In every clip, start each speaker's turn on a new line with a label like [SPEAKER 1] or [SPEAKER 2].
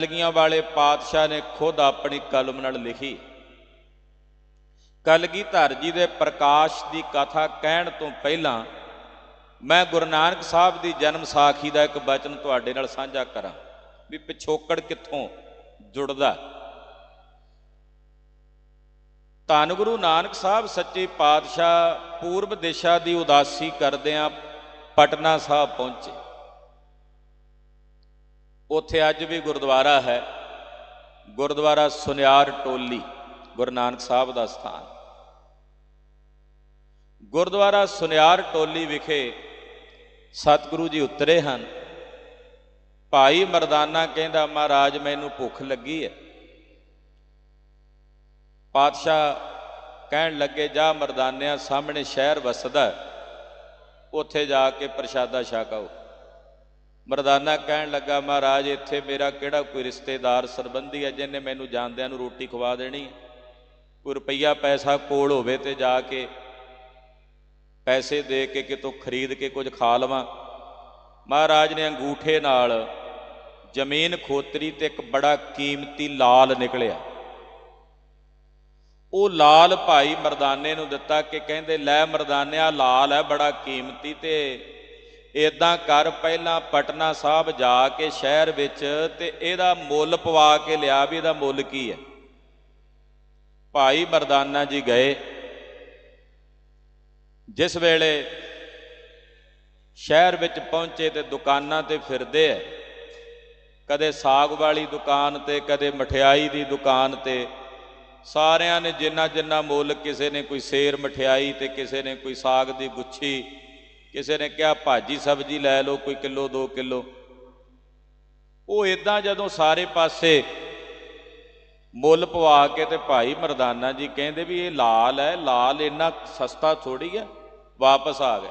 [SPEAKER 1] ਕਲਗੀਆਂ ਵਾਲੇ ਪਾਤਸ਼ਾਹ ਨੇ ਖੁਦ ਆਪਣੀ ਕਲਮ ਨਾਲ ਲਿਖੀ। ਕਲਗੀਧਰ ਜੀ ਦੇ ਪ੍ਰਕਾਸ਼ ਦੀ ਕਥਾ ਕਹਿਣ ਤੋਂ ਪਹਿਲਾਂ ਮੈਂ ਗੁਰੂ ਨਾਨਕ ਸਾਹਿਬ ਦੀ ਜਨਮ ਸਾਖੀ ਦਾ ਇੱਕ ਬਚਨ ਤੁਹਾਡੇ ਨਾਲ ਸਾਂਝਾ ਕਰਾਂ ਵੀ ਪਿਛੋਕੜ ਕਿੱਥੋਂ ਜੁੜਦਾ। ਧੰਨ ਗੁਰੂ ਨਾਨਕ ਸਾਹਿਬ, ਸੱਚੇ ਪਾਤਸ਼ਾਹ, ਪੂਰਬ ਦਿਸ਼ਾ ਦੀ ਉਦਾਸੀ ਕਰਦਿਆਂ ਪਟਨਾ ਸਾਹਿਬ ਪਹੁੰਚੇ। ਉੱਥੇ ਅੱਜ ਵੀ ਗੁਰਦੁਆਰਾ ਹੈ। ਗੁਰਦੁਆਰਾ ਸੁਨਿਆਰ ਟੋਲੀ, ਗੁਰੂ ਨਾਨਕ ਸਾਹਿਬ ਦਾ ਸਥਾਨ। ਗੁਰਦੁਆਰਾ ਸੁਨਿਆਰ ਟੋਲੀ ਵਿਖੇ ਸਤਿਗੁਰੂ ਜੀ ਉਤਰੇ ਹਨ। ਭਾਈ ਮਰਦਾਨਾ ਕਹਿੰਦਾ, ਮਹਾਰਾਜ, ਮੈਨੂੰ ਭੁੱਖ ਲੱਗੀ ਹੈ। ਪਾਤਸ਼ਾਹ ਕਹਿਣ ਲੱਗੇ, ਜਾ ਮਰਦਾਨਿਆਂ ਸਾਹਮਣੇ ਸ਼ਹਿਰ ਵਸਦਾ ਉੱਥੇ ਜਾ ਕੇ ਪ੍ਰਸ਼ਾਦਾ ਛਕਾਓ। ਮਰਦਾਨਾ ਕਹਿਣ ਲੱਗਾ, ਮਹਾਰਾਜ, ਇੱਥੇ ਮੇਰਾ ਕਿਹੜਾ ਕੋਈ ਰਿਸ਼ਤੇਦਾਰ ਸਰਬੰਧੀ ਹੈ ਜਿਹਨੇ ਮੈਨੂੰ ਜਾਂਦਿਆਂ ਨੂੰ ਰੋਟੀ ਖਵਾ ਦੇਣੀ ਹੈ? ਕੋਈ ਰੁਪਈਆ ਪੈਸਾ ਕੋਲ ਹੋਵੇ ਤੇ ਜਾ ਕੇ ਪੈਸੇ ਦੇ ਕੇ ਕਿਤੋਂ ਖਰੀਦ ਕੇ ਕੁਝ ਖਾ ਲਵਾਂ ਮਹਾਰਾਜ ਨੇ ਅੰਗੂਠੇ ਨਾਲ ਜ਼ਮੀਨ ਖੋਤਰੀ ਤੇ ਇੱਕ ਬੜਾ ਕੀਮਤੀ ਲਾਲ ਨਿਕਲਿਆ ਉਹ ਲਾਲ ਭਾਈ ਮਰਦਾਨੇ ਨੂੰ ਦਿੱਤਾ ਕਿ ਕਹਿੰਦੇ, ਲੈ ਮਰਦਾਨਿਆ, ਲਾਲ ਹੈ, ਬੜਾ ਕੀਮਤੀ ਤੇ ਇਦਾਂ ਕਰ, ਪਹਿਲਾਂ ਪਟਨਾ ਸਾਹਿਬ ਜਾ ਕੇ ਸ਼ਹਿਰ ਵਿੱਚ ਤੇ ਇਹਦਾ ਮੁੱਲ ਪਵਾ ਕੇ ਲਿਆ ਵੀ ਇਹਦਾ ਮੁੱਲ ਕੀ ਹੈ। ਭਾਈ ਮਰਦਾਨਾ ਜੀ ਗਏ। ਜਿਸ ਵੇਲੇ ਸ਼ਹਿਰ ਵਿੱਚ ਪਹੁੰਚੇ ਤੇ ਦੁਕਾਨਾਂ ਤੇ ਫਿਰਦੇ ਐ ਕਦੇ ਸਾਗ ਵਾਲੀ ਦੁਕਾਨ ਤੇ, ਕਦੇ ਮਠਿਆਈ ਦੀ ਦੁਕਾਨ ਤੇ, ਸਾਰਿਆਂ ਨੇ ਜਿੰਨਾ ਜਿੰਨਾ ਮੁੱਲ, ਕਿਸੇ ਨੇ ਕੋਈ ਸੇਰ ਮਠਿਆਈ ਤੇ, ਕਿਸੇ ਨੇ ਕੋਈ ਸਾਗ ਦੀ ਗੁੱਛੀ ਕਿਸੇ ਨੇ ਕਿਹਾ, ਭਾਜੀ ਸਬਜ਼ੀ ਲੈ ਲਓ, ਕੋਈ ਕਿਲੋ 2 ਕਿਲੋ। ਉਹ ਇਦਾਂ ਜਦੋਂ ਸਾਰੇ ਪਾਸੇ ਮੁੱਲ ਪਵਾ ਕੇ ਤੇ ਭਾਈ ਮਰਦਾਨਾ ਜੀ ਕਹਿੰਦੇ ਵੀ ਇਹ ਲਾਲ ਹੈ, ਲਾਲ ਇੰਨਾ ਸਸਤਾ ਥੋੜੀ ਹੈ, ਵਾਪਸ ਆ ਗਏ।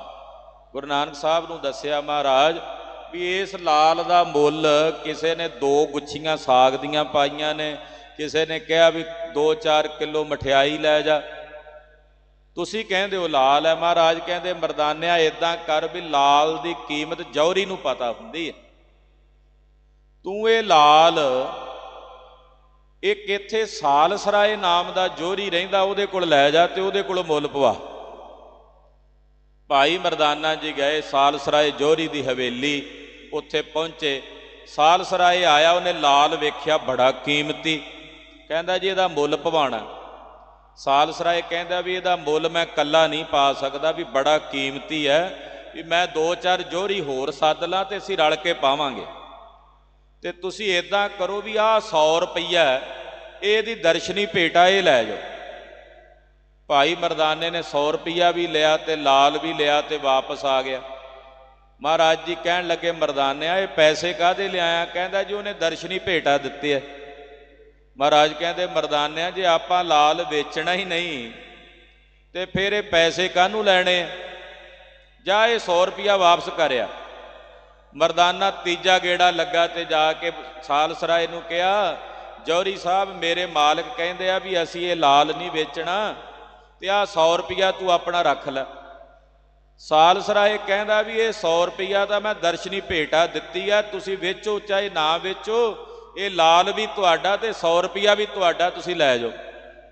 [SPEAKER 1] ਗੁਰੂ ਨਾਨਕ ਸਾਹਿਬ ਨੂੰ ਦੱਸਿਆ, ਮਹਾਰਾਜ, ਵੀ ਇਸ ਲਾਲ ਦਾ ਮੁੱਲ ਕਿਸੇ ਨੇ ਦੋ ਗੁੱਛੀਆਂ ਸਾਗ ਦੀਆਂ ਪਾਈਆਂ ਨੇ, ਕਿਸੇ ਨੇ ਕਿਹਾ ਵੀ 2-4 ਕਿਲੋ ਮਠਿਆਈ ਲੈ ਜਾ। ਤੁਸੀਂ ਕਹਿੰਦੇ ਹੋ ਲਾਲ ਹੈ, ਮਹਾਰਾਜ ਕਹਿੰਦੇ ਮਰਦਾਨਿਆ ਇਦਾਂ ਕਰ ਵੀ ਲਾਲ ਦੀ ਕੀਮਤ ਜੌਹਰੀ ਨੂੰ ਪਤਾ ਹੁੰਦੀ ਹੈ। ਤੂੰ ਇਹ ਲਾਲ ਇੱਕ ਇੱਥੇ ਸਾਲਸਰਾਏ ਨਾਮ ਦਾ ਜੋਰੀ ਰਹਿੰਦਾ, ਉਹਦੇ ਕੋਲ ਲੈ ਜਾ ਤੇ ਉਹਦੇ ਕੋਲ ਮੁੱਲ ਪਵਾ। ਭਾਈ ਮਰਦਾਨਾ ਜੀ ਗਏ, ਸਾਲਸਰਾਏ ਜੋਰੀ ਦੀ ਹਵੇਲੀ, ਉੱਥੇ ਪਹੁੰਚੇ। ਸਾਲਸਰਾਏ ਆਇਆ, ਉਹਨੇ ਲਾਲ ਵੇਖਿਆ, ਬੜਾ ਕੀਮਤੀ। ਕਹਿੰਦਾ ਜੀ, ਇਹਦਾ ਮੁੱਲ ਪਵਾਣਾ ਸਾਲਸਰਾਏ ਕਹਿੰਦਾ ਵੀ ਇਹਦਾ ਮੁੱਲ ਮੈਂ ਕੱਲਾ ਨਹੀਂ ਪਾ ਸਕਦਾ ਵੀ ਬੜਾ ਕੀਮਤੀ ਹੈ, ਵੀ ਮੈਂ ਦੋ ਚਾਰ ਜੋਹਰੀ ਹੋਰ ਸੱਦ ਲਾਂ ਤੇ ਅਸੀਂ ਰਲ ਕੇ ਪਾਵਾਂਗੇ। ਤੇ ਤੁਸੀਂ ਇਦਾਂ ਕਰੋ ਵੀ ਆਹ 100 ਰੁਪਈਆ ਇਹਦੀ ਦਰਸ਼ਨੀ ਭੇਟਾ ਇਹ ਲੈ ਜਾਓ। ਭਾਈ ਮਰਦਾਨੇ ਨੇ 100 ਰੁਪਈਆ ਵੀ ਲਿਆ ਤੇ ਲਾਲ ਵੀ ਲਿਆ ਤੇ ਵਾਪਸ ਆ ਗਿਆ। ਮਹਾਰਾਜ ਜੀ ਕਹਿਣ ਲੱਗੇ, ਮਰਦਾਨਿਆ, ਇਹ ਪੈਸੇ ਕਾਹਦੇ ਲਿਆਇਆ? ਕਹਿੰਦਾ ਜੀ ਉਹਨੇ ਦਰਸ਼ਨੀ ਭੇਟਾ ਦਿੱਤੇ ਐ ਮਹਾਰਾਜ ਕਹਿੰਦੇ, ਮਰਦਾਨਿਆਂ, ਜੇ ਆਪਾਂ ਲਾਲ ਵੇਚਣਾ ਹੀ ਨਹੀਂ, ਤੇ ਫਿਰ ਇਹ ਪੈਸੇ ਕਾਹਨੂੰ ਲੈਣੇ ਆ? ਜਾਂ ਇਹ 100 ਰੁਪਿਆ ਵਾਪਸ ਕਰਿਆ। ਮਰਦਾਨਾ ਤੀਜਾ ਗੇੜਾ ਲੱਗਾ ਤੇ ਜਾ ਕੇ ਸਾਲਸਰਾਏ ਨੂੰ ਕਿਹਾ, ਜੌਹਰੀ ਸਾਹਿਬ, ਮੇਰੇ ਮਾਲਕ ਕਹਿੰਦੇ ਆ ਵੀ ਅਸੀਂ ਇਹ ਲਾਲ ਨਹੀਂ ਵੇਚਣਾ, ਤੇ ਆ 100 ਰੁਪਿਆ ਤੂੰ ਆਪਣਾ ਰੱਖ ਲੈ। ਸਾਲਸਰਾਏ ਕਹਿੰਦਾ ਵੀ ਇਹ 100 ਰੁਪਿਆ ਤਾਂ ਮੈਂ ਦਰਸ਼ਨੀ ਭੇਟਾ ਦਿੱਤੀ ਆ, ਤੁਸੀਂ ਵੇਚੋ ਚਾਹੇ ਨਾ ਵੇਚੋ ਇਹ ਲਾਲ ਵੀ ਤੁਹਾਡਾ ਤੇ 100 ਰੁਪਿਆ ਵੀ ਤੁਹਾਡਾ, ਤੁਸੀਂ ਲੈ ਜਾਓ।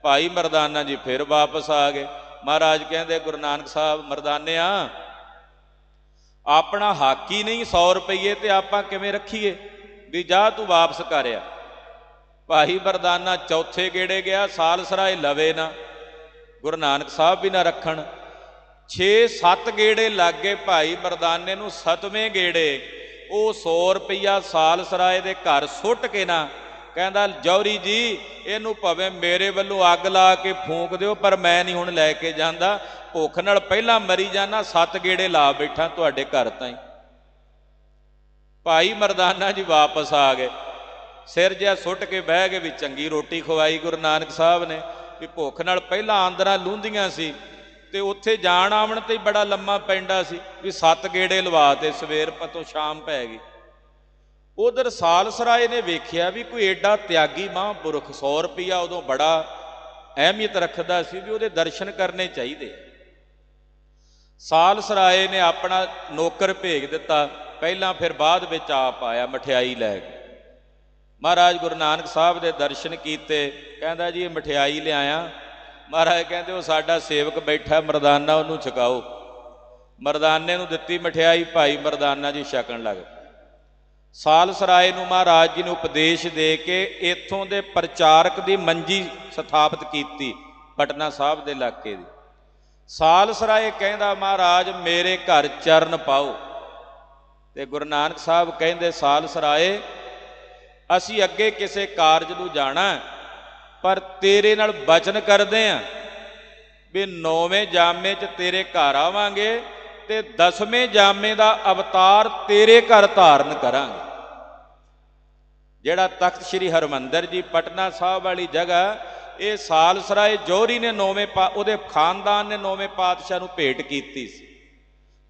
[SPEAKER 1] ਭਾਈ ਮਰਦਾਨਾ ਜੀ ਫਿਰ ਵਾਪਸ ਆ ਗਏ। ਮਹਾਰਾਜ ਕਹਿੰਦੇ, ਗੁਰੂ ਨਾਨਕ ਸਾਹਿਬ, ਮਰਦਾਨਿਆ, ਆਪਣਾ ਹੱਕ ਹੀ ਨਹੀਂ 100 ਰੁਪਏ ਤੇ ਆਪਾਂ ਕਿਵੇਂ ਰੱਖੀਏ? ਵੀ ਜਾ ਤੂੰ ਵਾਪਸ ਕਰਿਆ ਭਾਈ ਮਰਦਾਨਾ ਚੌਥੇ ਗੇੜੇ ਗਿਆ ਸਾਲਸਰਾਏ ਲਵੇ ਨਾ। ਗੁਰੂ ਨਾਨਕ ਸਾਹਿਬ ਵੀ ਨਾ ਰੱਖਣ। 6-7 ਗੇੜੇ ਲੱਗ ਗਏ ਭਾਈ ਮਰਦਾਨੇ ਨੂੰ, ਸਤਵੇਂ ਗੇੜੇ। ਉਹ 100 ਰੁਪਈਆ ਸਾਲਸਰਾਏ ਦੇ ਘਰ ਸੁੱਟ ਕੇ ਨਾ ਕਹਿੰਦਾ ਜੌਰੀ ਜੀ, ਇਹਨੂੰ ਭਾਵੇਂ ਮੇਰੇ ਵੱਲੋਂ ਅੱਗ ਲਾ ਕੇ ਫੂਕ ਦਿਓ, ਪਰ ਮੈਂ ਨਹੀਂ ਹੁਣ ਲੈ ਕੇ ਜਾਂਦਾ। ਭੁੱਖ ਨਾਲ ਪਹਿਲਾਂ ਮਰੀ ਜਾਣਾ ਸੱਤ ਗੇੜੇ ਲਾ ਬੈਠਾ ਤੁਹਾਡੇ ਘਰ ਤਾਈਂ। ਭਾਈ ਮਰਦਾਨਾ ਜੀ ਵਾਪਸ ਆ ਗਏ। ਸਿਰ ਜਿਹਾ ਸੁੱਟ ਕੇ ਬਹਿ ਗਏ ਵੀ ਚੰਗੀ ਰੋਟੀ ਖਵਾਈ ਗੁਰੂ ਨਾਨਕ ਸਾਹਿਬ ਨੇ। ਵੀ ਭੁੱਖ ਨਾਲ ਪਹਿਲਾਂ ਆਂਦਰਾਂ ਲੂੰਦੀਆਂ ਸੀ। ਤੇ ਉੱਥੇ ਜਾਣ ਆਵਣ ਤੇ ਹੀ ਬੜਾ ਲੰਮਾ ਪੈਂਡਾ ਸੀ ਵੀ ਸੱਤ ਗੇੜੇ ਲਵਾ ਤੇ ਸਵੇਰ ਪਤੋਂ ਸ਼ਾਮ ਪੈ ਗਈ। ਉਧਰ ਸਾਲਸਰਾਏ ਨੇ ਵੇਖਿਆ ਵੀ ਕੋਈ ਏਡਾ ਤਿਆਗੀ ਮਹਾਂਪੁਰਖ 100 ਰੁਪਿਆ ਉਦੋਂ ਬੜਾ ਅਹਿਮੀਅਤ ਰੱਖਦਾ ਸੀ ਵੀ ਉਹਦੇ ਦਰਸ਼ਨ ਕਰਨੇ ਚਾਹੀਦੇ। ਸਾਲਸਰਾਏ ਨੇ ਆਪਣਾ ਨੌਕਰ ਭੇਜ ਦਿੱਤਾ, ਪਹਿਲਾਂ ਫਿਰ ਬਾਅਦ ਵਿੱਚ ਆਪ ਆਇਆ, ਮਠਿਆਈ ਲੈ ਕੇ। ਮਹਾਰਾਜ ਗੁਰੂ ਨਾਨਕ ਸਾਹਿਬ ਦੇ ਦਰਸ਼ਨ ਕੀਤੇ, ਕਹਿੰਦਾ ਜੀ, ਇਹ ਮਠਿਆਈ ਲਿਆਇਆ। ਮਹਾਰਾਜ ਕਹਿੰਦੇ ਉਹ ਸਾਡਾ ਸੇਵਕ ਬੈਠਾ ਮਰਦਾਨਾ ਉਹਨੂੰ ਛਕਾਓ। ਮਰਦਾਨੇ ਨੂੰ ਦਿੱਤੀ ਮਠਿਆਈ, ਭਾਈ ਮਰਦਾਨਾ ਜੀ ਛਕਣ ਲੱਗ ਪਏ ਸਾਲਸਰਾਏ ਨੂੰ ਮਹਾਰਾਜ ਜੀ ਨੂੰ ਉਪਦੇਸ਼ ਦੇ ਕੇ ਇੱਥੋਂ ਦੇ ਪ੍ਰਚਾਰਕ ਦੀ ਮੰਜੀ ਸਥਾਪਿਤ ਕੀਤੀ, ਪਟਨਾ ਸਾਹਿਬ ਦੇ ਇਲਾਕੇ ਦੀ। ਸਾਲਸਰਾਏ ਕਹਿੰਦਾ ਮਹਾਰਾਜ, ਮੇਰੇ ਘਰ ਚਰਨ ਪਾਓ। ਤੇ ਗੁਰੂ ਨਾਨਕ ਸਾਹਿਬ ਕਹਿੰਦੇ ਸਾਲਸਰਾਏ ਅਸੀਂ ਅੱਗੇ ਕਿਸੇ ਕਾਰਜ ਨੂੰ ਜਾਣਾ ਪਰ ਤੇਰੇ ਨਾਲ ਬਚਨ ਕਰਦੇ ਆਂ ਵੀ ਨੌਵੇਂ ਜਾਮੇ 'ਚ ਤੇਰੇ ਘਰ ਆਵਾਂਗੇ ਤੇ ਦਸਵੇਂ ਜਾਮੇ ਦਾ ਅਵਤਾਰ ਤੇਰੇ ਘਰ ਧਾਰਨ ਕਰਾਂਗੇ। ਜਿਹੜਾ ਤਖਤ ਸ੍ਰੀ ਹਰਮੰਦਰ ਜੀ ਪਟਨਾ ਸਾਹਿਬ ਵਾਲੀ ਜਗ੍ਹਾ, ਇਹ ਸਾਲਸਰਾਏ ਜੋਹਰੀ ਨੇ ਨੌਵੇਂ ਪਾ, ਉਹਦੇ ਖਾਨਦਾਨ ਨੇ ਨੌਵੇਂ ਪਾਤਸ਼ਾਹ ਨੂੰ ਭੇਟ ਕੀਤੀ ਸੀ।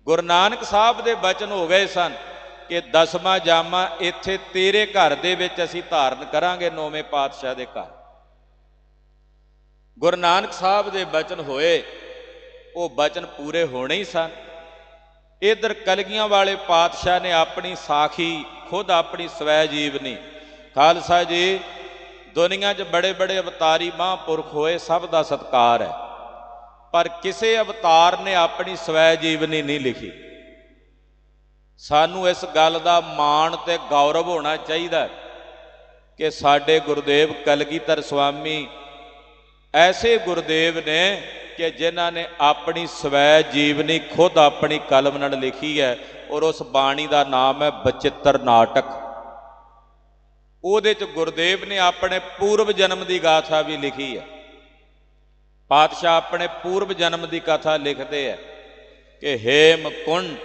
[SPEAKER 1] ਗੁਰੂ ਨਾਨਕ ਸਾਹਿਬ ਦੇ ਬਚਨ ਹੋ ਗਏ ਸਨ ਕਿ ਦਸਵਾਂ ਜਾਮਾ ਇੱਥੇ ਤੇਰੇ ਘਰ ਦੇ ਵਿੱਚ ਅਸੀਂ ਧਾਰਨ ਕਰਾਂਗੇ ਨੌਵੇਂ ਪਾਤਸ਼ਾਹ ਦੇ ਘਰ। ਗੁਰੂ ਨਾਨਕ ਸਾਹਿਬ ਦੇ ਬਚਨ ਹੋਏ, ਉਹ ਬਚਨ ਪੂਰੇ ਹੋਣੇ ਹੀ ਸਨ। ਇਧਰ ਕਲਗੀਆਂ ਵਾਲੇ ਪਾਤਸ਼ਾਹ ਨੇ ਆਪਣੀ ਸਾਖੀ ਖੁਦ ਆਪਣੀ ਸਵੈ ਜੀਵਨੀ। ਖਾਲਸਾ ਜੀ, ਦੁਨੀਆ 'ਚ ਬੜੇ ਬੜੇ ਅਵਤਾਰੀ ਮਹਾਂਪੁਰਖ ਹੋਏ, ਸਭ ਦਾ ਸਤਕਾਰ ਹੈ। ਪਰ ਕਿਸੇ ਅਵਤਾਰ ਨੇ ਆਪਣੀ ਸਵੈ ਜੀਵਨੀ ਨਹੀਂ ਲਿਖੀ। ਸਾਨੂੰ ਇਸ ਗੱਲ ਦਾ ਮਾਣ ਤੇ ਗੌਰਵ ਹੋਣਾ ਚਾਹੀਦਾ ਕਿ ਸਾਡੇ ਗੁਰਦੇਵ ਕਲਗੀਧਰ ਸੁਆਮੀ ਐਸੇ ਗੁਰਦੇਵ ਨੇ ਕਿ ਜਿਨ੍ਹਾਂ ਨੇ ਆਪਣੀ ਸਵੈ ਜੀਵਨੀ ਖੁਦ ਆਪਣੀ ਕਲਮ ਨਾਲ ਲਿਖੀ ਹੈ ਔਰ ਉਸ ਬਾਣੀ ਦਾ ਨਾਮ ਹੈ ਬਚਿੱਤਰ ਨਾਟਕ। ਉਹਦੇ ਚ ਗੁਰਦੇਵ ਨੇ ਆਪਣੇ ਪੂਰਵ ਜਨਮ ਦੀ ਗਾਥਾ ਵੀ ਲਿਖੀ ਹੈ। ਪਾਤਸ਼ਾਹ ਆਪਣੇ ਪੂਰਵ ਜਨਮ ਦੀ ਕਥਾ ਲਿਖਦੇ ਹੈ ਕਿ ਹੇਮ ਕੁੰਟ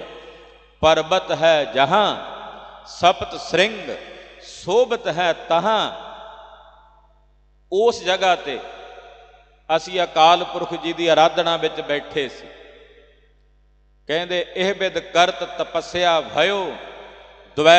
[SPEAKER 1] ਪਰਬਤ ਹੈ ਜਹਾਂ, ਸਪਤ ਸ੍ਰਿੰਗ ਸੋਭਤ ਹੈ ਤਹਾਂ। ਉਸ ਜਗ੍ਹਾ ਤੇ ਅਸੀਂ ਅਕਾਲ ਪੁਰਖ ਜੀ ਦੀ ਆਰਾਧਨਾ ਵਿੱਚ ਬੈਠੇ ਸੀ। ਕਹਿੰਦੇ, ਇਹ ਬਿਦ ਕਰਤ ਤਪੱਸਿਆ ਭਇਓ, ਦੁਵੈ